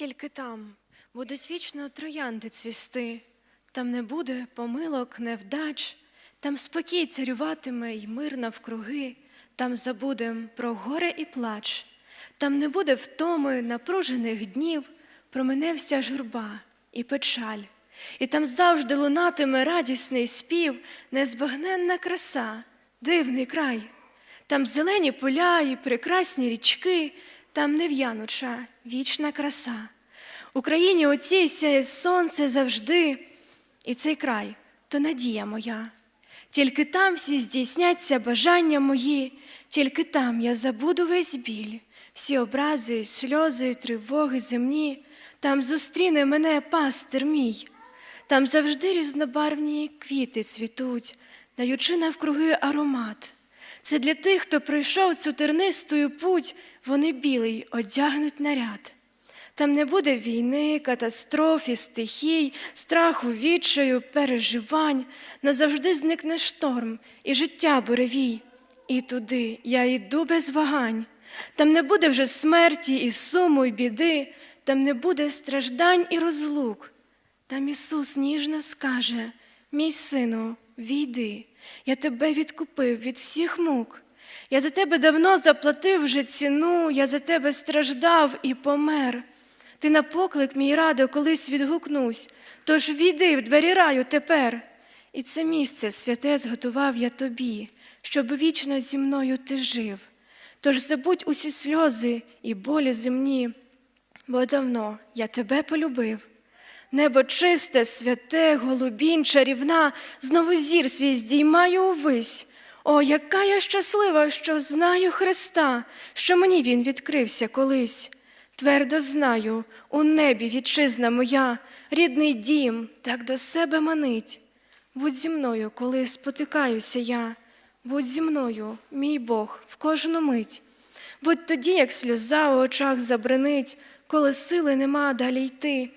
Тільки там. Будуть вічно троянди цвісти, там не буде помилок, невдач, там спокій царюватиме й мир навкруги, там забудем про горе і плач, там не буде втоми напружених днів, промине вся журба і печаль, і там завжди лунатиме радісний спів, незбагненна краса, дивний край. Там зелені поля і прекрасні річки, там нев'януча вічна краса. Україні оцій сяє сонце завжди, і цей край то надія моя. Тільки там всі здійсняться бажання мої, тільки там я забуду весь біль, всі образи, сльози, тривоги земні, там зустріне мене пастир мій. Там завжди різнобарвні квіти цвітуть, даючи навкруги аромат. Це для тих, хто пройшов цю тернистою путь, вони білий одягнуть наряд. Там не буде війни, катастроф і стихій, страху, відчаю, переживань. Назавжди зникне шторм і життя буревій. І туди я йду без вагань. Там не буде вже смерті, і суму, і біди, там не буде страждань і розлук. Там Ісус ніжно скаже: Мій сину, війди, я тебе відкупив від всіх мук. Я за тебе давно заплатив вже ціну, я за тебе страждав і помер. Ти на поклик мій радо колись відгукнусь, тож війди в двері раю тепер. І це місце святе зготував я тобі, щоб вічно зі мною ти жив. Тож забудь усі сльози і болі земні, бо давно я тебе полюбив. Небо чисте, святе, голубінь, чарівна, знову зір свій здіймаю увись. О, яка я щаслива, що знаю Христа, що мені Він відкрився колись. Твердо знаю, у небі вітчизна моя, рідний дім так до себе манить. Будь зі мною, коли спотикаюся я, будь зі мною, мій Бог, в кожну мить. Будь тоді, як сльоза у очах забринить, коли сили нема далі йти.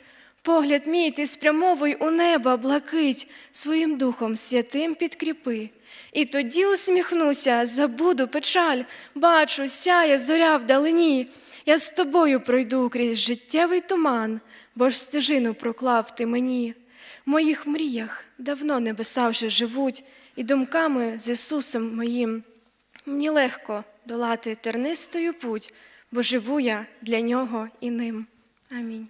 Погляд мій ти спрямовуй у неба блакить, своїм духом святим підкріпи. І тоді усміхнуся, забуду печаль, бачу, сяє зоря вдалині. Я з тобою пройду крізь життєвий туман, бо ж стежину проклав ти мені. В моїх мріях давно небеса вже живуть, і думками з Ісусом моїм. Мені легко долати тернистою путь, бо живу я для нього і ним. Амінь.